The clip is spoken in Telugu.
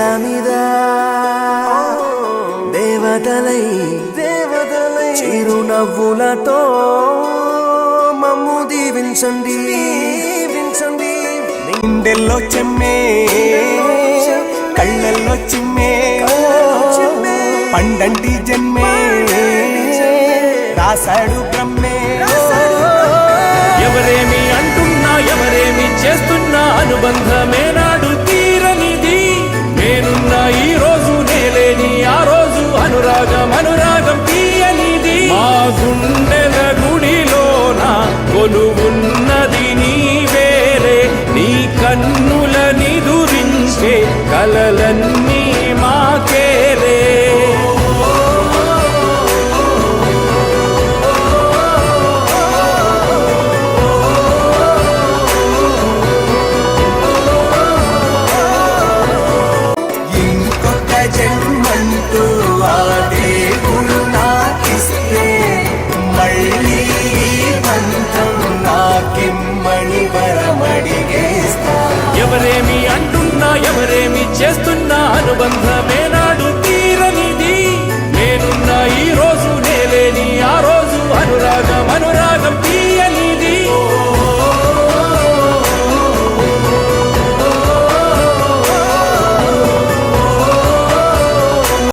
మీద. దేవతలై దేవతలై. చిరునవ్వులతో మమ్ము దీవించండి. దీవించండి. నిండెల్లో చెమ్మే కళ్ళల్లో చిమ్మే పండంటి జన్మే రాశాడు బ్రహ్మే. ఎవరేమి అంటున్నా ఎవరేమి చేస్తున్నా అనుబంధమే. గుండెల గుడిలోన కొలువున్నది నీ వేరే నీ కన్నుల నిదురించే కలలన్నీ మాకేరే. ఇంకొక జన్మంటూ ఆ ఎవరేమి అంటున్నా ఎవరేమి చేస్తున్నా అనుబంధమే నాడు తీరనిది. నేనున్నా ఈ రోజు